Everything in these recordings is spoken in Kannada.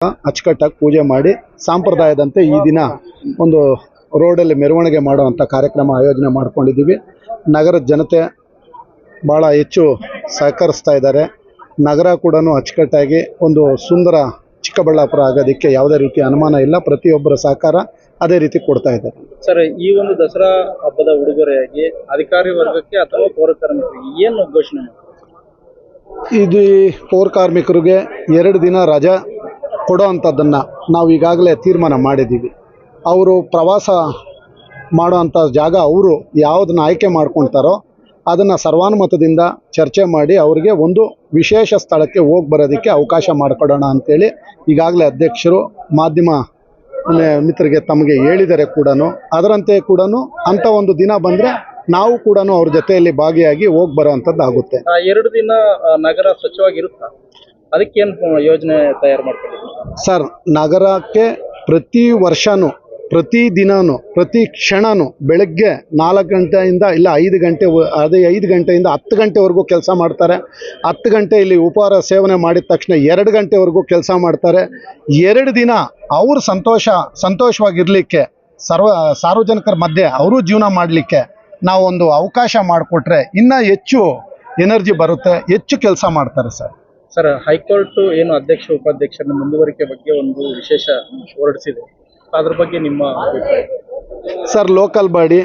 ಅಚ್ಚುಕಟ್ಟಾಗಿ ಪೂಜೆ ಮಾಡಿ ಸಾಂಪ್ರದಾಯದಂತೆ ಈ ದಿನ ಒಂದು ರೋಡಲ್ಲಿ ಮೆರವಣಿಗೆ ಮಾಡುವಂಥ ಕಾರ್ಯಕ್ರಮ ಆಯೋಜನೆ ಮಾಡ್ಕೊಂಡಿದ್ದೀವಿ. ನಗರದ ಜನತೆ ಭಾಳ ಹೆಚ್ಚು ಸಹಕರಿಸ್ತಾ ಇದ್ದಾರೆ. ನಗರ ಕೂಡ ಅಚ್ಚುಕಟ್ಟಾಗಿ ಒಂದು ಸುಂದರ ಚಿಕ್ಕಬಳ್ಳಾಪುರ ಆಗೋದಕ್ಕೆ ಯಾವುದೇ ರೀತಿ ಅನುಮಾನ ಇಲ್ಲ. ಪ್ರತಿಯೊಬ್ಬರ ಸಹಕಾರ ಅದೇ ರೀತಿ ಕೊಡ್ತಾ ಇದ್ದಾರೆ ಸರ್ ಈ ಒಂದು ದಸರಾ ಹಬ್ಬದ ಉಡುಗೊರೆಯಾಗಿ ಅಧಿಕಾರಿ ವರ್ಗಕ್ಕೆ ಅಥವಾ ಪೌರ ಕಾರ್ಮಿಕರಿಗೆ ಏನು ಘೋಷಣೆ ಇದು ಪೌರ ಕಾರ್ಮಿಕರಿಗೆ ಎರಡು ದಿನ ರಜಾ ಕೊಡೋ ಅಂಥದ್ದನ್ನು ನಾವು ಈಗಾಗಲೇ ತೀರ್ಮಾನ ಮಾಡಿದ್ದೀವಿ. ಅವರು ಪ್ರವಾಸ ಮಾಡೋ ಅಂಥ ಜಾಗ ಅವರು ಯಾವುದನ್ನು ಆಯ್ಕೆ ಮಾಡ್ಕೊಳ್ತಾರೋ ಅದನ್ನು ಸರ್ವಾನುಮತದಿಂದ ಚರ್ಚೆ ಮಾಡಿ ಅವರಿಗೆ ಒಂದು ವಿಶೇಷ ಸ್ಥಳಕ್ಕೆ ಹೋಗಿ ಬರೋದಕ್ಕೆ ಅವಕಾಶ ಮಾಡಿಕೊಡೋಣ ಅಂತೇಳಿ ಈಗಾಗಲೇ ಅಧ್ಯಕ್ಷರು ಮಾಧ್ಯಮ ಮಿತ್ರರಿಗೆ ತಮಗೆ ಹೇಳಿದರೆ ಕೂಡ ಅದರಂತೆ ಕೂಡ ಅಂಥ ಒಂದು ದಿನ ಬಂದರೆ ನಾವು ಕೂಡ ಅವ್ರ ಜೊತೆಯಲ್ಲಿ ಭಾಗಿಯಾಗಿ ಹೋಗಿ ಬರೋ ಅಂಥದ್ದು ಆಗುತ್ತೆ ಎರಡು ದಿನ ನಗರ ಸ್ವಚ್ಛವಾಗಿರುತ್ತಾ? ಅದಕ್ಕೇನು ಯೋಜನೆ ತಯಾರು ಮಾಡ್ಕೊಂಡಿದ್ದೀವಿ ಸರ್, ನಗರಕ್ಕೆ ಪ್ರತಿ ವರ್ಷನೂ, ಪ್ರತಿ ದಿನಾನು, ಪ್ರತಿ ಕ್ಷಣವೂ ಬೆಳಗ್ಗೆ ನಾಲ್ಕು ಗಂಟೆಯಿಂದ ಇಲ್ಲ ಐದು ಗಂಟೆ ಅದೇ ಐದು ಗಂಟೆಯಿಂದ ಹತ್ತು ಗಂಟೆವರೆಗೂ ಕೆಲಸ ಮಾಡ್ತಾರೆ. ಹತ್ತು ಗಂಟೆ ಇಲ್ಲಿ ಉಪಹಾರ ಸೇವನೆ ಮಾಡಿದ ತಕ್ಷಣ ಎರಡು ಗಂಟೆವರೆಗೂ ಕೆಲಸ ಮಾಡ್ತಾರೆ. ಎರಡು ದಿನ ಅವರು ಸಂತೋಷ, ಸಂತೋಷವಾಗಿರಲಿಕ್ಕೆ, ಸರ್ವ, ಸಾರ್ವಜನಿಕರ ಮಧ್ಯೆ ಅವರು ಜೀವನ ಮಾಡಲಿಕ್ಕೆ ನಾವು ಒಂದು ಅವಕಾಶ ಮಾಡಿಕೊಟ್ರೆ ಇನ್ನೂ ಹೆಚ್ಚು ಎನರ್ಜಿ ಬರುತ್ತೆ, ಹೆಚ್ಚು ಕೆಲಸ ಮಾಡ್ತಾರೆ ಸರ್. ಸರ್, ಹೈಕೋರ್ಟ್ ಏನು ಅಧ್ಯಕ್ಷ ಉಪಾಧ್ಯಕ್ಷರ ಮುಂದುವರಿಕೆ ಬಗ್ಗೆ ಒಂದು ವಿಶೇಷ ಹೊರಡಿಸಿದೆ. ಅದ್ರ ಬಗ್ಗೆ ನಿಮ್ಮ ಸರ್, ಲೋಕಲ್ ಬಾಡಿ,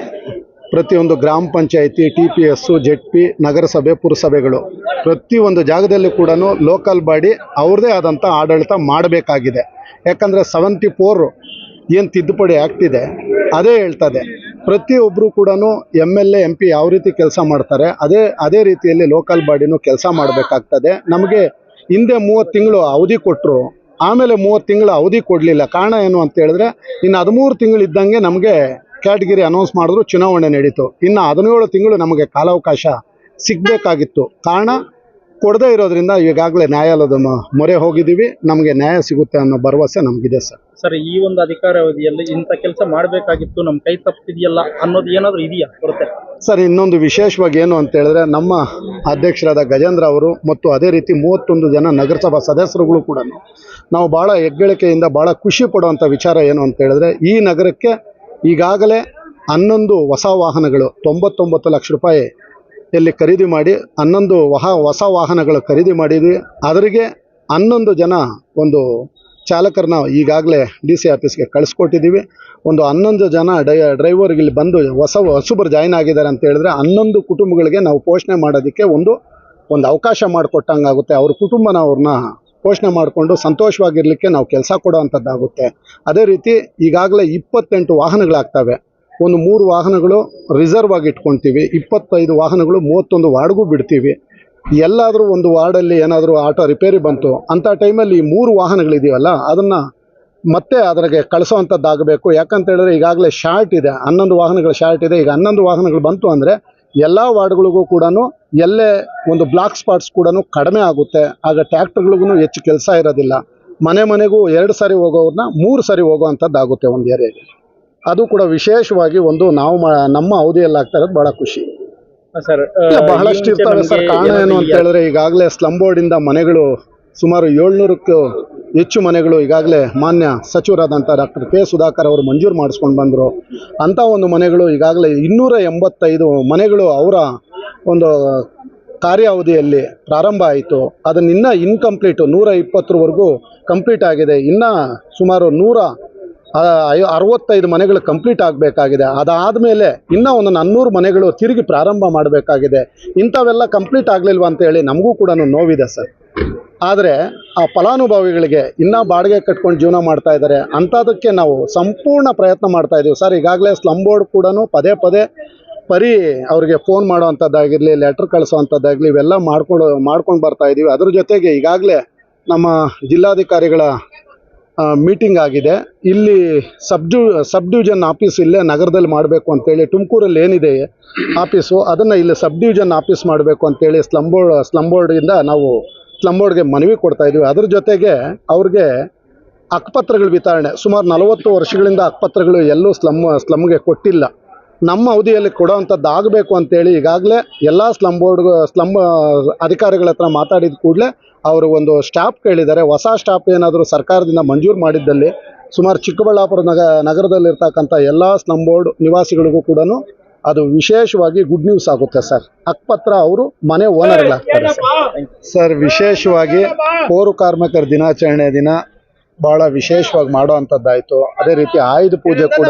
ಪ್ರತಿಯೊಂದು ಗ್ರಾಮ panchayat, T P S Z P, ನಗರಸಭೆ, ಪುರಸಭೆಗಳು, ಪ್ರತಿಯೊಂದು ಜಾಗದಲ್ಲಿ ಕೂಡ ಲೋಕಲ್ ಬಾಡಿ ಅವ್ರದ್ದೇ ಆದಂಥ ಆಡಳಿತ ಮಾಡಬೇಕಾಗಿದೆ. ಯಾಕಂದರೆ ಸೆವೆಂಟಿ ಫೋರ್ ಏನು ತಿದ್ದುಪಡಿ ಆಗ್ತಿದೆ, ಅದೇ ಹೇಳ್ತದೆ. ಪ್ರತಿಯೊಬ್ಬರು ಕೂಡ M L A M P ಯಾವ ರೀತಿ ಕೆಲಸ ಮಾಡ್ತಾರೆ, ಅದೇ ಅದೇ ರೀತಿಯಲ್ಲಿ ಲೋಕಲ್ ಬಾಡಿನೂ ಕೆಲಸ ಮಾಡಬೇಕಾಗ್ತದೆ. ನಮಗೆ ಹಿಂದೆ ಮೂವತ್ತು ತಿಂಗಳು ಅವಧಿ ಕೊಟ್ಟರು ಆಮೇಲೆ ಮೂವತ್ತು ತಿಂಗಳು ಅವಧಿ ಕೊಡಲಿಲ್ಲ. ಕಾರಣ ಏನು ಅಂತ ಹೇಳಿದ್ರೆ, ಇನ್ನು ಹದಿಮೂರು ತಿಂಗಳು ಇದ್ದಂಗೆ ನಮಗೆ ಕ್ಯಾಟಗಿರಿ ಅನೌನ್ಸ್ ಮಾಡಿದ್ರು, ಚುನಾವಣೆ ನಡೀತು. ಇನ್ನು ಹದಿನೇಳು ತಿಂಗಳು ನಮಗೆ ಕಾಲಾವಕಾಶ ಸಿಗಬೇಕಾಗಿತ್ತು. ಕಾರಣ ಕೊಡದೇ ಇರೋದ್ರಿಂದ ಈಗಾಗಲೇ ನ್ಯಾಯಾಲಯದ ಮೊರೆ ಹೋಗಿದ್ದೀವಿ. ನಮಗೆ ನ್ಯಾಯ ಸಿಗುತ್ತೆ ಅನ್ನೋ ಭರವಸೆ ನಮಗಿದೆ ಸರ್. ಸರ್ ಈ ಒಂದು ಅಧಿಕಾರ ಅವಧಿಯಲ್ಲಿ ಇಂಥ ಕೆಲಸ ಮಾಡಬೇಕಾಗಿತ್ತು ನಮ್ಮ ಕೈ ತಪ್ಪಿದೆಯಲ್ಲ ಅನ್ನೋದು ಏನಾದರೂ ಇದೆಯಾ ಬರುತ್ತೆ ಸರ್ ಇನ್ನೊಂದು ವಿಶೇಷವಾಗಿ ಏನು ಅಂತ ಹೇಳಿದ್ರೆ ನಮ್ಮ ಅಧ್ಯಕ್ಷರಾದ ಗಜೇಂದ್ರ ಅವರು ಮತ್ತು ಅದೇ ರೀತಿ ಮೂವತ್ತೊಂದು ಜನ ನಗರಸಭಾ ಸದಸ್ಯರುಗಳು ಕೂಡ ನಾವು ಭಾಳ ಹೆಗ್ಗಳಿಕೆಯಿಂದ ಭಾಳ ಖುಷಿ ಪಡುವಂಥ ವಿಚಾರ ಏನು ಅಂತ ಹೇಳಿದ್ರೆ ಈ ನಗರಕ್ಕೆ ಈಗಾಗಲೇ ಹನ್ನೊಂದು ಹೊಸ ವಾಹನಗಳು ತೊಂಬತ್ತೊಂಬತ್ತು ಲಕ್ಷ ರೂಪಾಯಿ ಇಲ್ಲಿ ಖರೀದಿ ಮಾಡಿ ಹನ್ನೊಂದು ವಾಹ, ಹೊಸ ವಾಹನಗಳು ಖರೀದಿ ಮಾಡಿದ್ವಿ. ಅದರಿಗೆ ಹನ್ನೊಂದು ಜನ ಒಂದು ಚಾಲಕರನ್ನ ಈಗಾಗಲೇ ಡಿ ಸಿ ಆಫೀಸ್ಗೆ ಕಳಿಸ್ಕೊಟ್ಟಿದ್ದೀವಿ. ಒಂದು ಹನ್ನೊಂದು ಜನ ಡೈ, ಡ್ರೈವರ್ಗೆ ಇಲ್ಲಿ ಬಂದು ಹೊಸ ಹೊಸಬರು ಜಾಯ್ನ್ ಆಗಿದ್ದಾರೆ ಅಂತ ಹೇಳಿದ್ರೆ ಹನ್ನೊಂದು ಕುಟುಂಬಗಳಿಗೆ ನಾವು ಪೋಷಣೆ ಮಾಡೋದಕ್ಕೆ ಒಂದು ಒಂದು ಅವಕಾಶ ಮಾಡಿಕೊಟ್ಟಂಗಾಗುತ್ತೆ. ಅವ್ರ ಕುಟುಂಬನ ಅವ್ರನ್ನ ಪೋಷಣೆ ಮಾಡಿಕೊಂಡು ಸಂತೋಷವಾಗಿರಲಿಕ್ಕೆ ನಾವು ಕೆಲಸ ಕೊಡೋ ಅಂಥದ್ದಾಗುತ್ತೆ. ಅದೇ ರೀತಿ ಈಗಾಗಲೇ ಇಪ್ಪತ್ತೆಂಟು ವಾಹನಗಳಾಗ್ತವೆ. ಒಂದು ಮೂರು ವಾಹನಗಳು ರಿಸರ್ವ್ ಆಗಿ ಇಟ್ಕೊತೀವಿ. ಇಪ್ಪತ್ತೈದು ವಾಹನಗಳು ಮೂವತ್ತೊಂದು ವಾರ್ಡ್ಗೂ ಬಿಡ್ತೀವಿ. ಎಲ್ಲಾದರೂ ಒಂದು ವಾರ್ಡಲ್ಲಿ ಏನಾದರೂ ಆಟೋ ರಿಪೇರಿ ಬಂತು ಅಂಥ ಟೈಮಲ್ಲಿ ಈ ಮೂರು ವಾಹನಗಳಿದೆಯಲ್ಲ ಅದನ್ನು ಮತ್ತೆ ಅದ್ರಾಗೆ ಕಳಿಸೋವಂಥದ್ದಾಗಬೇಕು. ಯಾಕಂತ ಹೇಳಿದ್ರೆ ಈಗಾಗಲೇ ಶಾರ್ಟ್ ಇದೆ. ಹನ್ನೊಂದು ವಾಹನಗಳು ಶಾರ್ಟ್ ಇದೆ. ಈಗ ಹನ್ನೊಂದು ವಾಹನಗಳು ಬಂತು ಅಂದರೆ ಎಲ್ಲ ವಾರ್ಡ್ಗಳಿಗೂ ಕೂಡ ಎಲ್ಲೇ ಒಂದು ಬ್ಲಾಕ್ ಸ್ಪಾಟ್ಸ್ ಕೂಡ ಕಡಿಮೆ ಆಗುತ್ತೆ. ಆಗ ಟ್ಯಾಕ್ಟರ್ಗಳಿಗೂ ಹೆಚ್ಚು ಕೆಲಸ ಇರೋದಿಲ್ಲ. ಮನೆ ಮನೆಗೂ ಎರಡು ಸಾರಿ ಹೋಗೋವ್ರನ್ನ ಮೂರು ಸಾರಿ ಹೋಗೋವಂಥದ್ದಾಗುತ್ತೆ ಒಂದು ಏರಿಯಾಗೆ ಅದು ಕೂಡ ವಿಶೇಷವಾಗಿ ಒಂದು ನಾವು ನಮ್ಮ ಅವಧಿಯಲ್ಲಿ ಆಗ್ತಾ ಇರೋದು ಬಹಳ ಖುಷಿ. ಸರ್ ಬಹಳಷ್ಟು ಇರ್ತವೆ ಸರ್ ಕಾರಣ ಏನು ಅಂತ ಹೇಳಿದ್ರೆ ಈಗಾಗಲೇ ಬೋರ್ಡ್ ಇಂದ ಮನೆಗಳು ಸುಮಾರು ಏಳ್ನೂರಕ್ಕೂ ಹೆಚ್ಚು ಮನೆಗಳು ಈಗಾಗಲೇ ಮಾನ್ಯ ಸಚಿವರಾದಂಥ ಡಾಕ್ಟರ್ ಕೆ ಸುಧಾಕರ್ ಅವರು ಮಂಜೂರು ಮಾಡಿಸ್ಕೊಂಡು ಬಂದರು. ಅಂಥ ಒಂದು ಮನೆಗಳು ಈಗಾಗಲೇ ಇನ್ನೂರ ಎಂಬತ್ತೈದು ಮನೆಗಳು ಅವರ ಒಂದು ಕಾರ್ಯಾವಧಿಯಲ್ಲಿ ಪ್ರಾರಂಭ ಆಯಿತು. ಅದನ್ನು ಇನ್ನೂ ಇನ್ಕಂಪ್ಲೀಟು ನೂರ ಇಪ್ಪತ್ತರವರೆಗೂ ಕಂಪ್ಲೀಟ್ ಆಗಿದೆ. ಇನ್ನೂ ಸುಮಾರು ನೂರ ಅರವತ್ತೈದು ಮನೆಗಳು ಕಂಪ್ಲೀಟ್ ಆಗಬೇಕಾಗಿದೆ. ಅದಾದ ಮೇಲೆ ಇನ್ನೂ ಒಂದು ನಾನ್ನೂರು ಮನೆಗಳು ತಿರುಗಿ ಪ್ರಾರಂಭ ಮಾಡಬೇಕಾಗಿದೆ. ಇಂಥವೆಲ್ಲ ಕಂಪ್ಲೀಟ್ ಆಗಲಿಲ್ವ ಅಂತೇಳಿ ನಮಗೂ ಕೂಡ ನೋವಿದೆ ಸರ್. ಆದರೆ ಆ ಫಲಾನುಭವಿಗಳಿಗೆ ಇನ್ನೂ ಬಾಡಿಗೆ ಕಟ್ಕೊಂಡು ಜೀವನ ಮಾಡ್ತಾ ಇದ್ದಾರೆ. ಅಂಥದಕ್ಕೆ ನಾವು ಸಂಪೂರ್ಣ ಪ್ರಯತ್ನ ಮಾಡ್ತಾ ಇದ್ದೀವಿ ಸರ್. ಈಗಾಗಲೇ ಸ್ಲಮ್ ಬೋರ್ಡ್ ಕೂಡ ಪದೇ ಪದೇ ಪರಿ ಅವರಿಗೆ ಫೋನ್ ಮಾಡೋವಂಥದ್ದಾಗಿರಲಿ ಲೆಟ್ರ್ ಕಳಿಸೋವಂಥದ್ದಾಗಲಿ ಇವೆಲ್ಲ ಮಾಡ್ಕೊಂಡು ಮಾಡ್ಕೊಂಡು ಬರ್ತಾ ಇದ್ದೀವಿ ಅದ್ರ ಜೊತೆಗೆ ಈಗಾಗಲೇ ನಮ್ಮ ಜಿಲ್ಲಾಧಿಕಾರಿಗಳ ಮೀಟಿಂಗ್ ಆಗಿದೆ. ಇಲ್ಲಿ sub div sub division office ಇಲ್ಲೇ ನಗರದಲ್ಲಿ ಮಾಡಬೇಕು ಅಂತೇಳಿ ತುಮಕೂರಲ್ಲಿ ಏನಿದೆ ಆಫೀಸು ಅದನ್ನು ಇಲ್ಲಿ ಸಬ್ ಡಿವಿಷನ್ ಆಫೀಸ್ ಮಾಡಬೇಕು ಅಂತೇಳಿ ಸ್ಲಮ್ ಬೋರ್ಡ್ ಸ್ಲಮ್ ಬೋರ್ಡಿಂದ ನಾವು ಸ್ಲಮ್ ಬೋರ್ಡ್ಗೆ ಮನವಿ ಕೊಡ್ತಾ ಇದ್ವಿ. ಅದ್ರ ಜೊತೆಗೆ ಅವ್ರಿಗೆ ಅಕ್ಪತ್ರಗಳು ವಿತರಣೆ. ಸುಮಾರು ನಲವತ್ತು ವರ್ಷಗಳಿಂದ ಅಕ್ಪತ್ರಗಳು ಎಲ್ಲೂ ಸ್ಲಮ್ ಸ್ಲಮ್ಗೆ ಕೊಟ್ಟಿಲ್ಲ. ನಮ್ಮ ಅವಧಿಯಲ್ಲಿ ಕೊಡೋವಂಥದ್ದು ಆಗಬೇಕು ಅಂತೇಳಿ ಈಗಾಗಲೇ ಎಲ್ಲ ಸ್ಲಮ್ ಬೋರ್ಡ್ ಸ್ಲಮ್ ಅಧಿಕಾರಿಗಳ ಹತ್ರ ಮಾತಾಡಿದ ಕೂಡಲೇ ಅವರು ಒಂದು ಸ್ಟಾಪ್ ಕೇಳಿದ್ದಾರೆ. ಹೊಸ ಸ್ಟಾಪ್ ಏನಾದರೂ ಸರ್ಕಾರದಿಂದ ಮಂಜೂರು ಮಾಡಿದ್ದಲ್ಲಿ ಸುಮಾರು ಚಿಕ್ಕಬಳ್ಳಾಪುರ ನಗ ನಗರದಲ್ಲಿರ್ತಕ್ಕಂಥ ಎಲ್ಲ ಸ್ಲಮ್ ಬೋರ್ಡ್ ನಿವಾಸಿಗಳಿಗೂ ಕೂಡ ಅದು ವಿಶೇಷವಾಗಿ ಗುಡ್ ನ್ಯೂಸ್ ಆಗುತ್ತೆ ಸರ್. ಅಕ್ಪತ್ರ ಅವರು ಮನೆ ಓನರ್ಗಳಾಗ್ತಾರೆ ಸರ್. ವಿಶೇಷವಾಗಿ ಪೌರು ಕಾರ್ಮಿಕರ ದಿನಾಚರಣೆ ದಿನ ಭಾಳ ವಿಶೇಷವಾಗಿ ಮಾಡೋ ಅಂಥದ್ದಾಯಿತು. ಅದೇ ರೀತಿ ಆಯುಧ ಪೂಜೆ ಕೂಡ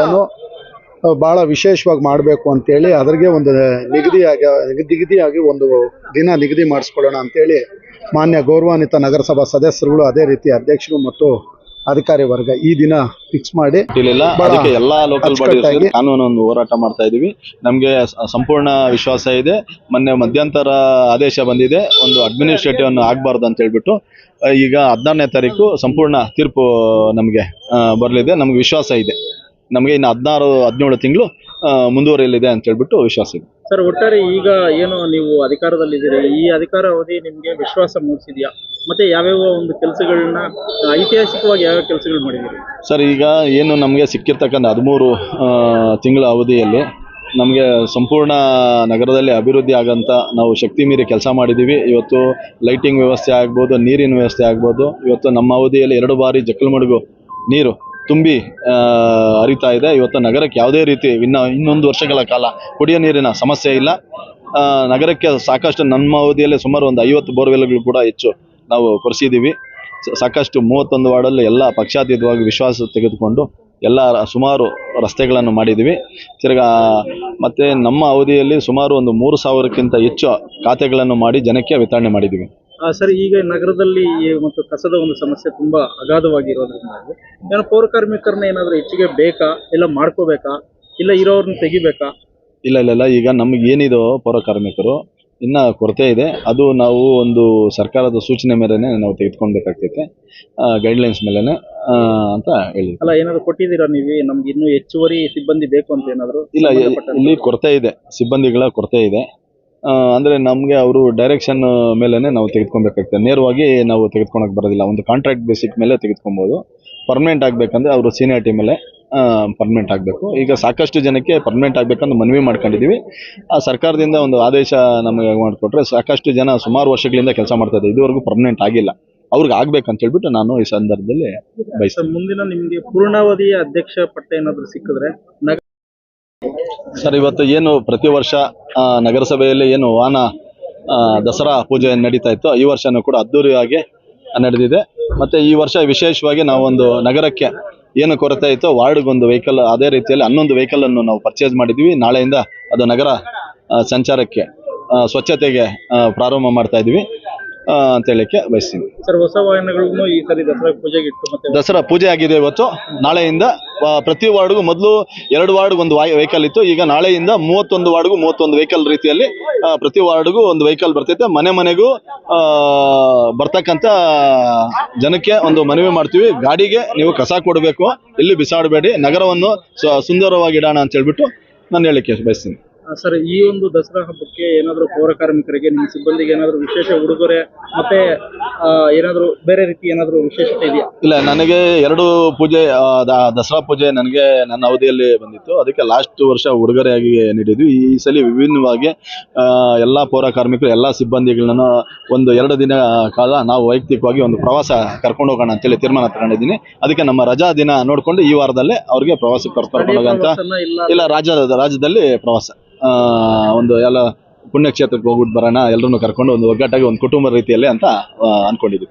ಭಾಳ ವಿಶೇಷವಾಗಿ ಮಾಡಬೇಕು ಅಂತೇಳಿ ಅದ್ರಿಗೆ ಒಂದು ನಿಗದಿಯಾಗಿ ನಿಗದಿಯಾಗಿ ಒಂದು ದಿನ ನಿಗದಿ ಮಾಡಿಸ್ಕೊಳ್ಳೋಣ ಅಂತೇಳಿ ಮಾನ್ಯ ಗೌರವಾನ್ವಿತ ನಗರಸಭಾ ಸದಸ್ಯರುಗಳು ಅದೇ ರೀತಿ ಅಧ್ಯಕ್ಷರು ಮತ್ತು ಅಧಿಕಾರಿ ವರ್ಗ ಈ ದಿನ ಫಿಕ್ಸ್ ಮಾಡಿ ಅದಕ್ಕೆ ಎಲ್ಲಾ ಲೋಕಲ್ ಬಾಡಿ ಕಾನೂನು ಒಂದು ಹೋರಾಟ ಮಾಡ್ತಾ ಇದೀವಿ. ನಮ್ಗೆ ಸಂಪೂರ್ಣ ವಿಶ್ವಾಸ ಇದೆ. ಮೊನ್ನೆ ಮಧ್ಯಂತರ ಆದೇಶ ಬಂದಿದೆ. ಒಂದು ಅಡ್ಮಿನಿಸ್ಟ್ರೇಟಿವ್ ಅನ್ನು ಆಗ್ಬಾರ್ದು ಅಂತ ಹೇಳ್ಬಿಟ್ಟು ಈಗ ಹದಿನಾರನೇ ತಾರೀಕು ಸಂಪೂರ್ಣ ತೀರ್ಪು ನಮಗೆ ಬರಲಿದೆ. ನಮ್ಗೆ ವಿಶ್ವಾಸ ಇದೆ. ನಮಗೆ ಇನ್ನು ಹದಿನಾರು ಹದಿನೇಳು ತಿಂಗಳು ಮುಂದುವರಿಯಲಿದೆ ಅಂತ ಹೇಳ್ಬಿಟ್ಟು ವಿಶ್ವಾಸ ಇದೆ. ಸರ್ ಒಟ್ಟಾರೆ ಈಗ ಏನು ನೀವು ಅಧಿಕಾರದಲ್ಲಿದ್ದೀರಿ? ಈ ಅಧಿಕಾರ ಅವಧಿ ನಿಮಗೆ ವಿಶ್ವಾಸ ಮೂಡಿಸಿದೆಯಾ? ಮತ್ತೆ ಯಾವ್ಯಾವ ಒಂದು ಕೆಲಸಗಳನ್ನ ಐತಿಹಾಸಿಕವಾಗಿ ಯಾವ್ಯಾವ ಕೆಲಸಗಳು ಮಾಡಿದ್ದೀರಿ? ಸರ್ ಈಗ ಏನು ನಮಗೆ ಸಿಕ್ಕಿರ್ತಕ್ಕಂಥ ಹದಿಮೂರು ತಿಂಗಳ ಅವಧಿಯಲ್ಲಿ ನಮಗೆ ಸಂಪೂರ್ಣ ನಗರದಲ್ಲಿ ಅಭಿವೃದ್ಧಿ ಆಗಂತ ನಾವು ಶಕ್ತಿ ಮೀರಿ ಕೆಲಸ ಮಾಡಿದ್ದೀವಿ. ಇವತ್ತು ಲೈಟಿಂಗ್ ವ್ಯವಸ್ಥೆ ಆಗ್ಬೋದು ನೀರಿನ ವ್ಯವಸ್ಥೆ ಆಗ್ಬೋದು. ಇವತ್ತು ನಮ್ಮ ಅವಧಿಯಲ್ಲಿ ಎರಡು ಬಾರಿ ಜಕ್ಕಲಮಡುಗು ನೀರು ತುಂಬಿ ಹರಿತಾ ಇದೆ. ಇವತ್ತು ನಗರಕ್ಕೆ ಯಾವುದೇ ರೀತಿ ಇನ್ನು ಇನ್ನೊಂದು ವರ್ಷಗಳ ಕಾಲ ಕುಡಿಯೋ ನೀರಿನ ಸಮಸ್ಯೆ ಇಲ್ಲ. ನಗರಕ್ಕೆ ಸಾಕಷ್ಟು ನಮ್ಮ ಅವಧಿಯಲ್ಲಿ ಸುಮಾರು ಒಂದು ಐವತ್ತು ಬೋರ್ವೆಲ್ಗಳು ಕೂಡ ಹೆಚ್ಚು ನಾವು ಕೊರೆಸಿದ್ದೀವಿ ಸಾಕಷ್ಟು ಮೂವತ್ತೊಂದು ವಾರ್ಡಲ್ಲಿ ಎಲ್ಲ ಪಕ್ಷಾತೀತವಾಗಿ ವಿಶ್ವಾಸ ತೆಗೆದುಕೊಂಡು ಎಲ್ಲ ಸುಮಾರು ರಸ್ತೆಗಳನ್ನು ಮಾಡಿದ್ದೀವಿ ತಿರ್ಗಾ, ಮತ್ತು ನಮ್ಮ ಅವಧಿಯಲ್ಲಿ ಸುಮಾರು ಒಂದು ಮೂರು ಸಾವಿರಕ್ಕಿಂತ ಹೆಚ್ಚು ಖಾತೆಗಳನ್ನು ಮಾಡಿ ಜನಕ್ಕೆ ವಿತರಣೆ ಮಾಡಿದ್ದೀವಿ ಸರ್ ಈಗ ನಗರದಲ್ಲಿ ಈ ಮತ್ತು ಕಸದ ಒಂದು ಸಮಸ್ಯೆ ತುಂಬಾ ಅಗಾಧವಾಗಿರೋದ್ರಿಂದ ಏನೋ ಪೌರ ಕಾರ್ಮಿಕರನ್ನ ಏನಾದರೂ ಹೆಚ್ಚಿಗೆ ಬೇಕಾ? ಇಲ್ಲ ಮಾಡ್ಕೋಬೇಕಾ? ಇಲ್ಲ ಇರೋರ್ನ ತೆಗಿಬೇಕಾ? ಇಲ್ಲ ಇಲ್ಲ ಇಲ್ಲ. ಈಗ ನಮಗೆ ಏನಿದೋ ಪೌರ ಕಾರ್ಮಿಕರು ಇನ್ನ ಕೊರತೆ ಇದೆ. ಅದು ನಾವು ಒಂದು ಸರ್ಕಾರದ ಸೂಚನೆ ಮೇರೆನೆ ನಾವು ತೆಗೆದುಕೊಳ್ಬೇಕಾಗ್ತೈತೆ. ಗೈಡ್ಲೈನ್ಸ್ ಮೇಲೆನೆ ಅಂತ ಹೇಳಿ ಅಲ್ಲ ಏನಾದ್ರು ಕೊಟ್ಟಿದ್ದೀರಾ ನೀವು? ನಮ್ಗೆ ಇನ್ನೂ ಹೆಚ್ಚುವರಿ ಸಿಬ್ಬಂದಿ ಬೇಕು ಅಂತ ಏನಾದ್ರು ಇಲ್ಲ ಇಲ್ಲಿ ಕೊರತೆ ಇದೆ. ಸಿಬ್ಬಂದಿಗಳ ಕೊರತೆ ಇದೆ. ಅಂದ್ರೆ ನಮಗೆ ಅವರು ಡೈರೆಕ್ಷನ್ ಮೇಲೇ ನಾವು ತೆಗೆದುಕೊಬೇಕಾಗ್ತದೆ ನೇರವಾಗಿ ನಾವು ತೆಗೆದುಕೊಳಕ್ಕೆ ಬರೋದಿಲ್ಲ. ಒಂದು ಕಾಂಟ್ರಾಕ್ಟ್ ಬೇಸಿಕ್ ಮೇಲೆ ತೆಗೆದುಕೊಬೋದು ಪರ್ಮನೆಂಟ್ ಆಗಬೇಕಂದ್ರೆ ಅವರು ಸೀನಿಯಾರಿಟಿ ಮೇಲೆ ಪರ್ಮನೆಂಟ್ ಆಗಬೇಕು. ಈಗ ಸಾಕಷ್ಟು ಜನಕ್ಕೆ ಪರ್ಮನೆಂಟ್ ಆಗ್ಬೇಕಂತ ಮನವಿ ಮಾಡ್ಕೊಂಡಿದ್ದೀವಿ ಆ, ಸರ್ಕಾರದಿಂದ ಒಂದು ಆದೇಶ ನಮಗೆ ಮಾಡಿಕೊಟ್ರೆ ಸಾಕಷ್ಟು ಜನ ಸುಮಾರು ವರ್ಷಗಳಿಂದ ಕೆಲಸ ಮಾಡ್ತಾ ಇದ್ದಾರೆ. ಇದುವರೆಗೂ ಪರ್ಮನೆಂಟ್ ಆಗಿಲ್ಲ. ಅವ್ರಿಗೆ ಆಗ್ಬೇಕಂತ ಹೇಳ್ಬಿಟ್ಟು ನಾನು ಈ ಸಂದರ್ಭದಲ್ಲಿ ಮುಂದಿನ ನಿಮಗೆ ಪೂರ್ಣಾವಧಿಯ ಅಧ್ಯಕ್ಷ ಪಟ್ಟ ಏನಾದರೂ ಸಿಕ್ಕಿದ್ರೆ ಸರ್, ಇವತ್ತು ಏನು ಪ್ರತಿ ವರ್ಷ ನಗರಸಭೆಯಲ್ಲಿ ಏನು ವಾಹನ ದಸರಾ ಪೂಜೆ ನಡೀತಾ ಇತ್ತು. ಈ ವರ್ಷನೂ ಕೂಡ ಅದ್ದೂರಿಯಾಗಿ ನಡೆದಿದೆ. ಮತ್ತೆ ಈ ವರ್ಷ ವಿಶೇಷವಾಗಿ ನಾವೊಂದು ನಗರಕ್ಕೆ ಏನು ಕೊರತೆ ಇತ್ತು, ವಾರ್ಡ್ಗೊಂದು ವೆಹಿಕಲ್ ಅದೇ ರೀತಿಯಲ್ಲಿ ಹನ್ನೊಂದು ವೆಹಿಕಲ್ ಅನ್ನು ನಾವು ಪರ್ಚೇಸ್ ಮಾಡಿದ್ವಿ ನಾಳೆಯಿಂದ ಅದು ನಗರ ಸಂಚಾರಕ್ಕೆ ಸ್ವಚ್ಛತೆಗೆ ಪ್ರಾರಂಭ ಮಾಡ್ತಾ ಇದೀವಿ ಅಂತ ಹೇಳಕ್ಕೆ ಬಯಸ್ತೀನಿ. ಸರ್ ಹೊಸ ವಾಹನಗಳನ್ನು ಈ ಸರಿ ದಸರಾ ಪೂಜೆಗೆ ಇಟ್ಟು ಮತ್ತೆ? ದಸರಾ ಪೂಜೆ ಆಗಿದೆ ಇವತ್ತು. ನಾಳೆಯಿಂದ ಪ್ರತಿ ವಾರ್ಡ್ಗೂ ಮೊದಲು ಎರಡು ವಾರ್ಡ್ ಒಂದು ವೆಹಿಕಲ್ ಇತ್ತು. ಈಗ ನಾಳೆಯಿಂದ ಮೂವತ್ತೊಂದು ವಾರ್ಡ್ಗೂ ಮೂವತ್ತೊಂದು ವೆಹಿಕಲ್ ರೀತಿಯಲ್ಲಿ ಆ, ಪ್ರತಿ ವಾರ್ಡ್ಗೂ ಒಂದು ವೆಹಿಕಲ್ ಬರ್ತೈತೆ. ಮನೆ ಮನೆಗೂ ಆ, ಬರ್ತಕ್ಕಂಥ ಜನಕ್ಕೆ ಒಂದು ಮನವಿ ಮಾಡ್ತೀವಿ. ಗಾಡಿಗೆ ನೀವು ಕಸ ಕೊಡಬೇಕು. ಎಲ್ಲಿ ಬಿಸಾಡಬೇಡಿ. ನಗರವನ್ನು ಸ- ಸುಂದರವಾಗಿ ಇಡೋಣ ಅಂತ ಹೇಳ್ಬಿಟ್ಟು ನಾನು ಹೇಳಿಕೆ ಬಯಸ್ತೀನಿ. ಸರ್ ಈ ಒಂದು ದಸರಾ ಹಬ್ಬಕ್ಕೆ ಏನಾದ್ರು ಪೌರ ಕಾರ್ಮಿಕರಿಗೆ ನಿಮ್ಮ ಸಿಬ್ಬಂದಿಗೆ ಏನಾದ್ರು ವಿಶೇಷ ಉಡುಗೊರೆ ಮತ್ತೆ ಏನಾದರೂ ಬೇರೆ ರೀತಿ ಏನಾದ್ರು ವಿಶೇಷತೆ ಇದೆಯಾ? ಇಲ್ಲ ನನಗೆ ಎರಡು ಪೂಜೆ ದಸರಾ ಪೂಜೆ ನನಗೆ ನನ್ನ ಅವಧಿಯಲ್ಲಿ ಬಂದಿತ್ತು. ಅದಕ್ಕೆ ಲಾಸ್ಟ್ ವರ್ಷ ಉಡುಗೊರೆಯಾಗಿ ನೀಡಿದ್ವಿ. ಈ ಸಲ ವಿಭಿನ್ನವಾಗಿ ಎಲ್ಲಾ ಎಲ್ಲ ಪೌರ ಕಾರ್ಮಿಕರು ಎಲ್ಲ ಸಿಬ್ಬಂದಿಗಳನ್ನ ಒಂದು ಎರಡು ದಿನ ಕಾಲ ನಾವು ವೈಯಕ್ತಿಕವಾಗಿ ಒಂದು ಪ್ರವಾಸ ಕರ್ಕೊಂಡು ಹೋಗೋಣ ಅಂತೇಳಿ ತೀರ್ಮಾನ ತಗೊಂಡಿದ್ದೀನಿ. ಅದಕ್ಕೆ ನಮ್ಮ ರಜಾ ದಿನ ನೋಡಿಕೊಂಡು ಈ ವಾರದಲ್ಲೇ ಅವ್ರಿಗೆ ಪ್ರವಾಸಕ್ಕೆ ಕರ್ಕೊಂಡು ಹೋಗೋಣ ಹೋಗೋಂತ ಇಲ್ಲ. ರಾಜ್ಯ ರಾಜ್ಯದ ರಾಜ್ಯದಲ್ಲಿ ಪ್ರವಾಸ. ಒಂದು ಎಲ್ಲ ಪುಣ್ಯಕ್ಷೇತ್ರಕ್ಕೆ ಹೋಗ್ಬಿಟ್ಟು ಬರೋಣ ಎಲ್ಲರನ್ನು ಕರ್ಕೊಂಡು ಒಂದು ಒಗ್ಗಟ್ಟಾಗಿ ಒಂದು ಕುಟುಂಬ ರೀತಿಯಲ್ಲಿ ಅಂತ ಅನ್ಕೊಂಡಿದ್ವಿ.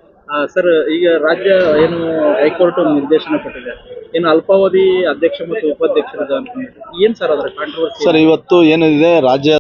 ಸರ್ ಈಗ ರಾಜ್ಯ ಏನು ಹೈಕೋರ್ಟ್ ಒಂದು ನಿರ್ದೇಶನ ಕೊಟ್ಟಿದೆ. ಏನು ಅಲ್ಪಾವಧಿ ಅಧ್ಯಕ್ಷ ಮತ್ತು ಉಪಾಧ್ಯಕ್ಷರದ ಏನು ಏನ್ ಸರ್ ಅದರ ಕಾಂಟ್ರವರ್ಸಿ ಸರ್ ಇವತ್ತು ಏನಿದೆ ರಾಜ್ಯ